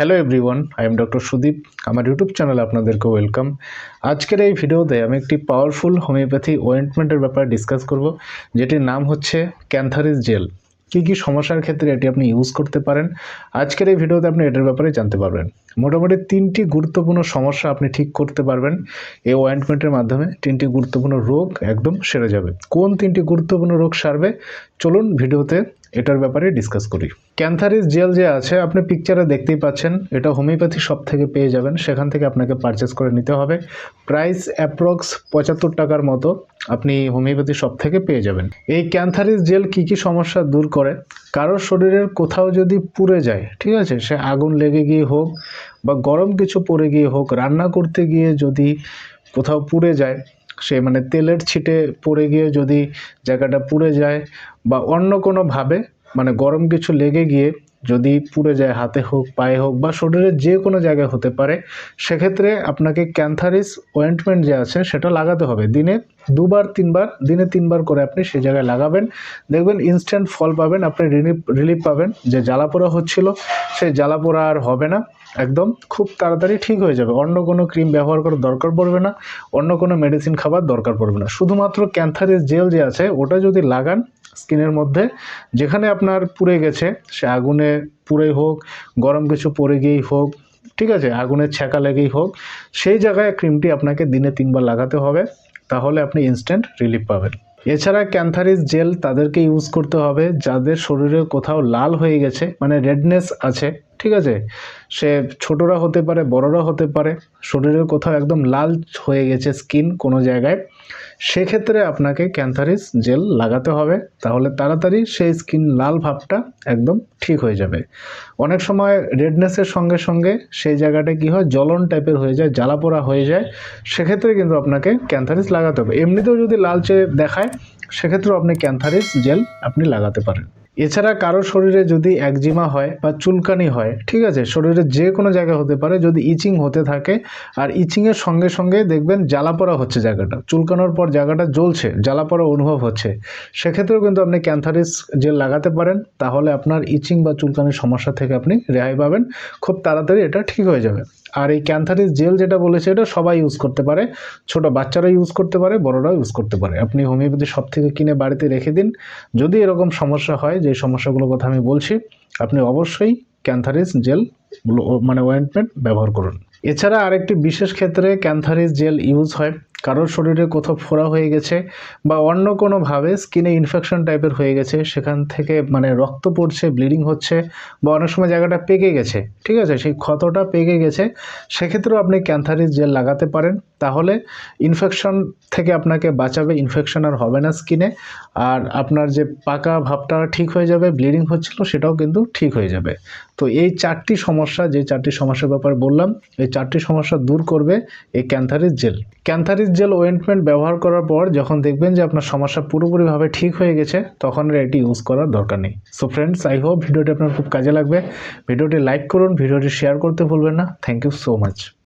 Hello everyone I am doctor Sudip আমার YouTube চ্যানেলে আপনাদেরকে ওয়েলকাম আজকের এই ভিডিওতে আমি একটি পাওয়ারফুল হোমিওপ্যাথি ওয়েন্টমেন্টের ব্যাপারে ডিসকাস করব, যেটির নাম হচ্ছে ক্যান্থারিস জেল কী কী সমস্যার ক্ষেত্রে এটি আপনি ইউজ করতে পারেন? আজকের এই ভিডিওতে আপনি এটার ব্যাপারে জানতে পারবেন। মোটামুটি তিনটি গুরুত্বপূর্ণ সমস্যা আপনি ঠিক করতে পারবেন। এই ওয়েন্টমেন্টের মাধ্যমে তিনটি গুরুত্বপূর্ণ রোগ একদম সেরে যাবে। কোন তিনটি গুরুত্বপূর্ণ রোগ সারবে? চলুন ভিডিওতে এটার ব্যাপারে ডিসকাস করি। ক্যান্থারিস জেল যে আছে, আপনি পিকচারে দেখতেই পাচ্ছেন, এটা হোমিওপ্যাথি শপ থেকে পেয়ে যাবেন, সেখান থেকে আপনাকে পারচেস করে নিতে হবে। প্রাইস অ্যাপ্রক্স পঁচাত্তর টাকার মতো আপনি হোমিওপ্যাথি শপ থেকে পেয়ে যাবেন। এই ক্যান্থারিস জেল কি কি সমস্যা দূর করে? কারোর শরীরের কোথাও যদি পুড়ে যায়, ঠিক আছে, সে আগুন লেগে গিয়ে হোক বা গরম কিছু পড়ে গিয়ে হোক, রান্না করতে গিয়ে যদি কোথাও পুড়ে যায় সে মানে তেলের ছিটে পড়ে গিয়ে যদি জায়গাটা পুড়ে যায় বা অন্য কোনোভাবে মানে গরম কিছু লেগে গিয়ে যদি পুড়ে যায় হাতে হোক, পায়ে হোক বা শরীরের যে কোনো জায়গায় হতে পারে, সেক্ষেত্রে আপনাকে ক্যান্থারিস ওয়েন্টমেন্ট যে আছে সেটা লাগাতে হবে। দিনে দুবার, তিনবার, দিনে তিনবার করে আপনি সেই জায়গায় লাগাবেন। দেখবেন ইনস্ট্যান্ট ফল পাবেন, আপনি রিলিফ রিলিফ পাবেন। যে জ্বালাপোড়া হচ্ছিল সেই জ্বালাপোড়া আর হবে না। একদম খুব তাড়াতাড়ি ঠিক হয়ে যাবে। অন্য কোনো ক্রিম ব্যবহার করার দরকার পড়বে না। অন্য কোনো মেডিসিন খাবার দরকার পড়বে না। শুধুমাত্র ক্যান্থারিস জেল যে আছে, ওটা যদি লাগান স্কিনের মধ্যে, যেখানে আপনার পুড়ে গেছে, সে আগুনে পুড়ে হোক, গরম কিছু পড়ে গিয়েই হোক, ঠিক আছে, আগুনের ছ্যাঁকা লেগেই হোক, সেই জায়গায় ক্রিমটি আপনাকে দিনে তিনবার লাগাতে হবে। তাহলে আপনি ইনস্ট্যান্ট রিলিফ পাবেন। এছাড়া ক্যান্থারিস জেল তাদেরকে ইউজ করতে হবে, যাদের শরীরে কোথাও লাল হয়ে গেছে মানে রেডনেস আছে। ঠিক আছে? সে ছোটরা হতে পারে, বড়রা হতে পারে, শরীরের কোথাও একদম লাল হয়ে গেছে স্কিন কোনো জায়গায়, সেক্ষেত্রে আপনাকে ক্যান্থারিস জেল লাগাতে হবে, তাহলে তাড়াতাড়ি সেই স্কিন লাল ভাবটা একদম ঠিক হয়ে যাবে। অনেক সময় রেডনেসের সঙ্গে সঙ্গে সেই জায়গাটা কি হয়, জ্বলন টাইপের হয়ে যায় জ্বালাপোড়া হয়ে যায়, সেক্ষেত্রে কিন্তু আপনাকে ক্যান্থারিস লাগাতে হবে। এমনিতেও যদি লালচে দেখায়, সেক্ষেত্রেও আপনি ক্যান্থারিস জেল আপনি লাগাতে পারেন। এছাড়া কারও শরীরে যদি একজিমা হয় বা চুলকানি হয়, ঠিক আছে, শরীরের যে কোনো জায়গায় হতে পারে, যদি ইচিং হতে থাকে, আর ইচিংয়ের সঙ্গে সঙ্গে দেখবেন জ্বালাপোড়া হচ্ছে জায়গাটা। চুলকানোর পর জায়গাটা জ্বলছে, জ্বালাপোড়া অনুভব হচ্ছে। সেক্ষেত্রেও কিন্তু আপনি ক্যান্থারিস জেল লাগাতে পারেন, তাহলে আপনার ইচিং বা চুলকানির সমস্যা থেকে আপনি রেহাই পাবেন। খুব তাড়াতাড়ি এটা ঠিক হয়ে যাবে। আর এই ক্যান্থারিস জেল যেটা বলেছে, এটা সবাই ইউজ করতে পারে। ছোট বাচ্চারা ইউজ করতে পারে, বড়রাও ইউজ করতে পারে। আপনি হোমিওপ্যাথি সব থেকে কিনে বাড়িতে রেখে দিন। যদি এরকম সমস্যা হয়, যে সমস্যাগুলোর কথা আমি বলছি, আপনি অবশ্যই ক্যান্থারিস জেল মানে ওয়েন্টমেন্ট ব্যবহার করুন। এছাড়া আরেকটি বিশেষ ক্ষেত্রে ক্যান্থারিস জেল ইউজ হয়। কারোর শরীরে কোথাও ফোড়া হয়ে গেছে বা অন্য কোনোভাবে স্কিনে ইনফেকশন টাইপের হয়ে গেছে, সেখান থেকে মানে রক্ত পড়ছে ব্লিডিং হচ্ছে বা অনেক সময় জায়গাটা পেকে গেছে, ঠিক আছে? সেই ক্ষতটা পেকে গেছে, সেক্ষেত্রেও আপনি ক্যান্থারিস জেল লাগাতে পারেন। তাহলে ইনফেকশন থেকে আপনাকে বাঁচাবে ইনফেকশন আর হবে না স্কিনে। আর আপনার যে পাকা ভাবটা ঠিক হয়ে যাবে ব্লিডিং হচ্ছিল, সেটাও কিন্তু ঠিক হয়ে যাবে। তো এই চারটি সমস্যা, যে চারটি সমস্যার ব্যাপারে বললাম, এই চারটি সমস্যা দূর করবে এই cantharis gel cantharis gel ointment ব্যবহার করার পর যখন দেখবেন যে আপনার সমস্যা পুরোপুরিভাবে ঠিক হয়ে গেছে, তখন এটি ইউজ করার দরকার নেই। সো ফ্রেন্ডস আই হোপ ভিডিওটি আপনার খুব কাজে লাগবে। ভিডিওটি লাইক করুন, ভিডিওটি শেয়ার করতে ভুলবেন না। Thank you so much